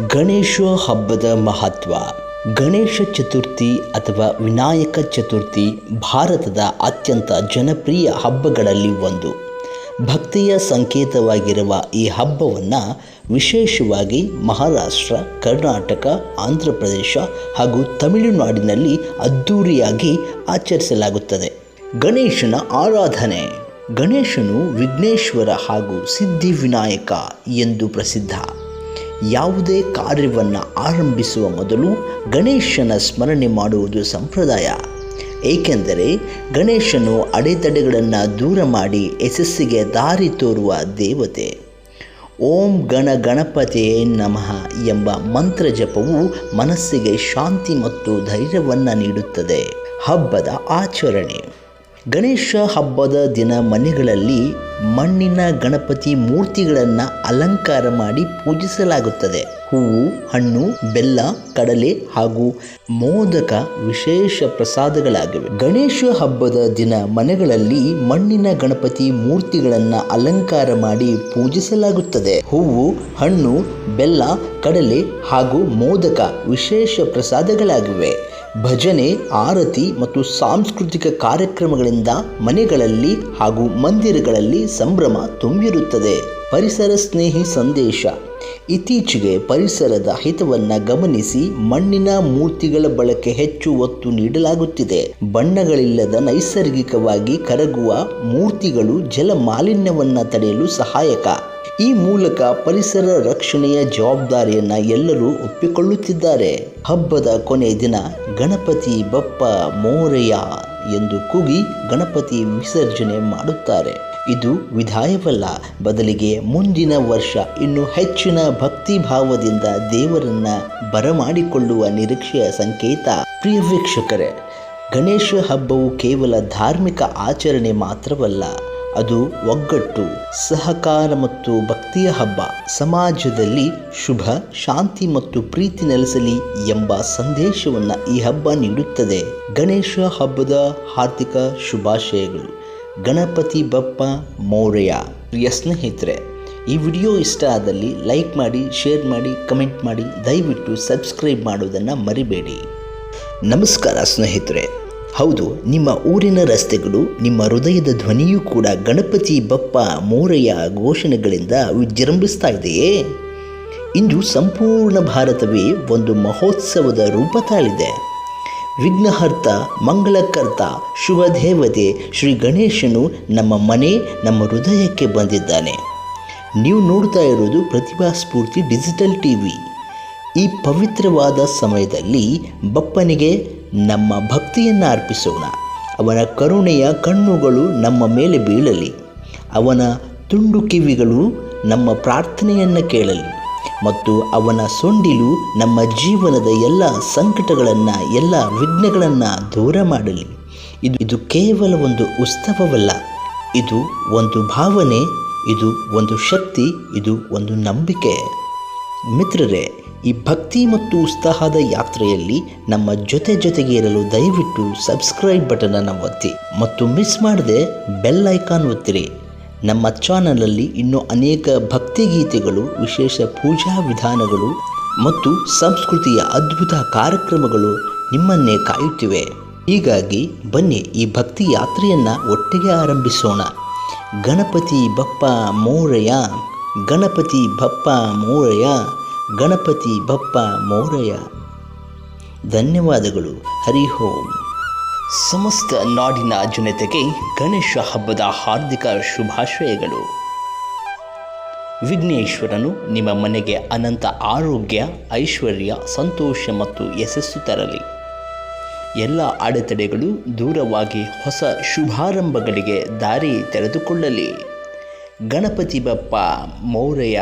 ಗಣೇಶ ಹಬ್ಬದ ಮಹತ್ವ. ಗಣೇಶ ಚತುರ್ಥಿ ಅಥವಾ ವಿನಾಯಕ ಚತುರ್ಥಿ ಭಾರತದ ಅತ್ಯಂತ ಜನಪ್ರಿಯ ಹಬ್ಬಗಳಲ್ಲಿ ಒಂದು. ಭಕ್ತಿಯ ಸಂಕೇತವಾಗಿರುವ ಈ ಹಬ್ಬವನ್ನು ವಿಶೇಷವಾಗಿ ಮಹಾರಾಷ್ಟ್ರ, ಕರ್ನಾಟಕ ಆಂಧ್ರ ಪ್ರದೇಶ ಹಾಗೂ ತಮಿಳುನಾಡಿನಲ್ಲಿ ಅದ್ಧೂರಿಯಾಗಿ ಆಚರಿಸಲಾಗುತ್ತದೆ. ಗಣೇಶನ ಆರಾಧನೆ. ಗಣೇಶನು ವಿಘ್ನೇಶ್ವರ ಹಾಗೂ ಸಿದ್ಧಿವಿನಾಯಕ ಎಂದು ಪ್ರಸಿದ್ಧ. ಯಾವುದೇ ಕಾರ್ಯವನ್ನು ಆರಂಭಿಸುವ ಮೊದಲು ಗಣೇಶನ ಸ್ಮರಣೆ ಮಾಡುವುದು ಸಂಪ್ರದಾಯ. ಏಕೆಂದರೆ ಗಣೇಶನು ಅಡೆತಡೆಗಳನ್ನು ದೂರ ಮಾಡಿ ಯಶಸ್ಸಿಗೆ ದಾರಿ ತೋರುವ ದೇವತೆ. ಓಂ ಗಣ ಗಣಪತಿಯೇ ನಮಃ ಎಂಬ ಮಂತ್ರ ಜಪವು ಮನಸ್ಸಿಗೆ ಶಾಂತಿ ಮತ್ತು ಧೈರ್ಯವನ್ನು ನೀಡುತ್ತದೆ. ಹಬ್ಬದ ಆಚರಣೆ. ಗಣೇಶ ಹಬ್ಬದ ದಿನ ಮನೆಗಳಲ್ಲಿ ಮಣ್ಣಿನ ಗಣಪತಿ ಮೂರ್ತಿಗಳನ್ನು ಅಲಂಕಾರ ಮಾಡಿ ಪೂಜಿಸಲಾಗುತ್ತದೆ. ಹೂವು, ಹಣ್ಣು, ಬೆಲ್ಲ, ಕಡಲೆ ಹಾಗೂ ಮೋದಕ ವಿಶೇಷ ಪ್ರಸಾದಗಳಾಗಿವೆ. ಗಣೇಶ ಹಬ್ಬದ ದಿನ ಮನೆಗಳಲ್ಲಿ ಮಣ್ಣಿನ ಗಣಪತಿ ಮೂರ್ತಿಗಳನ್ನು ಅಲಂಕಾರ ಮಾಡಿ ಪೂಜಿಸಲಾಗುತ್ತದೆ. ಹೂವು, ಹಣ್ಣು, ಬೆಲ್ಲ, ಕಡಲೆ ಹಾಗೂ ಮೋದಕ ವಿಶೇಷ ಪ್ರಸಾದಗಳಾಗಿವೆ. ಭಜನೆ, ಆರತಿ ಮತ್ತು ಸಾಂಸ್ಕೃತಿಕ ಕಾರ್ಯಕ್ರಮಗಳಿಂದ ಮನೆಗಳಲ್ಲಿ ಹಾಗೂ ಮಂದಿರಗಳಲ್ಲಿ ಸಂಭ್ರಮ ತುಂಬಿರುತ್ತದೆ. ಪರಿಸರ ಸ್ನೇಹಿ ಸಂದೇಶ. ಇತ್ತೀಚೆಗೆ ಪರಿಸರದ ಹಿತವನ್ನು ಗಮನಿಸಿ ಮಣ್ಣಿನ ಮೂರ್ತಿಗಳ ಬಳಕೆ ಹೆಚ್ಚು ಒತ್ತು ನೀಡಲಾಗುತ್ತಿದೆ. ಬಣ್ಣಗಳಿಲ್ಲದ ನೈಸರ್ಗಿಕವಾಗಿ ಕರಗುವ ಮೂರ್ತಿಗಳು ಜಲ ಮಾಲಿನ್ಯವನ್ನು ತಡೆಯಲು ಸಹಾಯಕ. ಈ ಮೂಲಕ ಪರಿಸರ ರಕ್ಷಣೆಯ ಜವಾಬ್ದಾರಿಯನ್ನು ಎಲ್ಲರೂ ಒಪ್ಪಿಕೊಳ್ಳುತ್ತಿದ್ದಾರೆ. ಹಬ್ಬದ ಕೊನೆ ದಿನ ಗಣಪತಿ ಬಪ್ಪ ಮೋರೆಯ ಎಂದು ಕೂಗಿ ಗಣಪತಿ ವಿಸರ್ಜನೆ ಮಾಡುತ್ತಾರೆ. ಇದು ವಿಧಾಯವಲ್ಲ, ಬದಲಿಗೆ ಮುಂದಿನ ವರ್ಷ ಇನ್ನು ಹೆಚ್ಚಿನ ಭಕ್ತಿ ಭಾವದಿಂದ ದೇವರನ್ನ ಬರಮಾಡಿಕೊಳ್ಳುವ ನಿರೀಕ್ಷೆಯ ಸಂಕೇತ. ಪ್ರಿಯ ವೀಕ್ಷಕರೇ, ಗಣೇಶ ಹಬ್ಬವು ಕೇವಲ ಧಾರ್ಮಿಕ ಆಚರಣೆ ಮಾತ್ರವಲ್ಲ ಅದು ಒಗ್ಗಟ್ಟು, ಸಹಕಾರ ಮತ್ತು ಭಕ್ತಿಯ ಹಬ್ಬ, ಸಮಾಜದಲ್ಲಿ ಶುಭ, ಶಾಂತಿ ಮತ್ತು ಪ್ರೀತಿ ನೆಲೆಸಲಿ ಎಂಬ ಸಂದೇಶವನ್ನು ಈ ಹಬ್ಬ ನೀಡುತ್ತದೆ. ಗಣೇಶ ಹಬ್ಬದ ಹಾರ್ದಿಕ ಶುಭಾಶಯಗಳು. ಗಣಪತಿ ಬಪ್ಪ ಮೌರ್ಯ. ಪ್ರಿಯ ಸ್ನೇಹಿತರೆ, ಈ ವಿಡಿಯೋ ಇಷ್ಟ ಆದಲ್ಲಿ ಲೈಕ್ ಮಾಡಿ, ಶೇರ್ ಮಾಡಿ, ಕಮೆಂಟ್ ಮಾಡಿ, ದಯವಿಟ್ಟು ಸಬ್ಸ್ಕ್ರೈಬ್ ಮಾಡೋದನ್ನು ಮರಿಬೇಡಿ. ನಮಸ್ಕಾರ ಸ್ನೇಹಿತರೆ. ಹೌದು, ನಿಮ್ಮ ಊರಿನ ರಸ್ತೆಗಳು, ನಿಮ್ಮ ಹೃದಯದ ಧ್ವನಿಯೂ ಕೂಡ ಗಣಪತಿ ಬಪ್ಪ ಮೋರೆಯ ಘೋಷಣೆಗಳಿಂದ ವಿಜೃಂಭಿಸ್ತಾ ಇದೆಯೇ? ಇಂದು ಸಂಪೂರ್ಣ ಭಾರತವೇ ಒಂದು ಮಹೋತ್ಸವದ ರೂಪ ತಾಳಿದೆ. ವಿಘ್ನಹರ್ತ, ಮಂಗಳಕರ್ತ ಶುಭ ದೇವತೆ ಶ್ರೀ ಗಣೇಶನು ನಮ್ಮ ಮನೆ, ನಮ್ಮ ಹೃದಯಕ್ಕೆ ಬಂದಿದ್ದಾನೆ. ನೀವು ನೋಡ್ತಾ ಇರೋದು Pratibha Spoorthi digital T V ಈ ಪವಿತ್ರವಾದ ಸಮಯದಲ್ಲಿ ಬಪ್ಪನಿಗೆ ನಮ್ಮ ಭಕ್ತಿಯನ್ನು ಅರ್ಪಿಸೋಣ. ಅವನ ಕರುಣೆಯ ಕಣ್ಣುಗಳು ನಮ್ಮ ಮೇಲೆ ಬೀಳಲಿ. ಅವನ ತುಂಡು ಕಿವಿಗಳು ನಮ್ಮ ಪ್ರಾರ್ಥನೆಯನ್ನು ಕೇಳಲಿ. ಮತ್ತು ಅವನ ಸೊಂಡಿಲು ನಮ್ಮ ಜೀವನದ ಎಲ್ಲ ಸಂಕಟಗಳನ್ನು, ಎಲ್ಲ ವಿಘ್ನಗಳನ್ನು ದೂರ ಮಾಡಲಿ. ಇದು ಇದು ಕೇವಲ ಒಂದು ಉತ್ಸವವಲ್ಲ. ಇದು ಒಂದು ಭಾವನೆ, ಇದು ಒಂದು ಶಕ್ತಿ, ಇದು ಒಂದು ನಂಬಿಕೆ. ಮಿತ್ರರೇ ಈ ಭಕ್ತಿ ಮತ್ತು ಉತ್ಸಾಹದ ಯಾತ್ರೆಯಲ್ಲಿ ನಮ್ಮ ಜೊತೆ ಜೊತೆಗೆ ಇರಲು ದಯವಿಟ್ಟು ಸಬ್ಸ್ಕ್ರೈಬ್ ಬಟನನ್ನು ಒತ್ತಿ ಮತ್ತು ಮಿಸ್ ಮಾಡದೆ ಬೆಲ್ ಐಕಾನ್ ಒತ್ತಿರಿ. ನಮ್ಮ ಚಾನಲಲ್ಲಿ ಇನ್ನೂ ಅನೇಕ ಭಕ್ತಿ ಗೀತೆಗಳು, ವಿಶೇಷ ಪೂಜಾ ವಿಧಾನಗಳು ಮತ್ತು ಸಂಸ್ಕೃತಿಯ ಅದ್ಭುತ ಕಾರ್ಯಕ್ರಮಗಳು ನಿಮ್ಮನ್ನೇ ಕಾಯುತ್ತಿವೆ. ಹೀಗಾಗಿ ಬನ್ನಿ ಈ ಭಕ್ತಿ ಯಾತ್ರೆಯನ್ನು ಒಟ್ಟಿಗೆ ಆರಂಭಿಸೋಣ. ಗಣಪತಿ ಬಪ್ಪ ಮೋರಯ ಗಣಪತಿ ಬಪ್ಪ ಮೋರಯ ಗಣಪತಿ ಬಪ್ಪ ಮೋರಯ. ಧನ್ಯವಾದಗಳು ಹರಿಹೋಂ ಸಮಸ್ತ ನಾಡಿನ ಜನತೆಗೆ ಗಣೇಶ ಹಬ್ಬದ ಹಾರ್ದಿಕ ಶುಭಾಶಯಗಳು. ವಿಘ್ನೇಶ್ವರನು ನಿಮ್ಮ ಮನೆಗೆ ಅನಂತ ಆರೋಗ್ಯ, ಐಶ್ವರ್ಯ, ಸಂತೋಷ ಮತ್ತು ಯಶಸ್ಸು ತರಲಿ. ಎಲ್ಲ ಅಡೆತಡೆಗಳು ದೂರವಾಗಿ ಹೊಸ ಶುಭಾರಂಭಗಳಿಗೆ ದಾರಿ ತೆರೆದುಕೊಳ್ಳಲಿ. ಗಣಪತಿ ಬಪ್ಪ ಮೌರ್ಯ.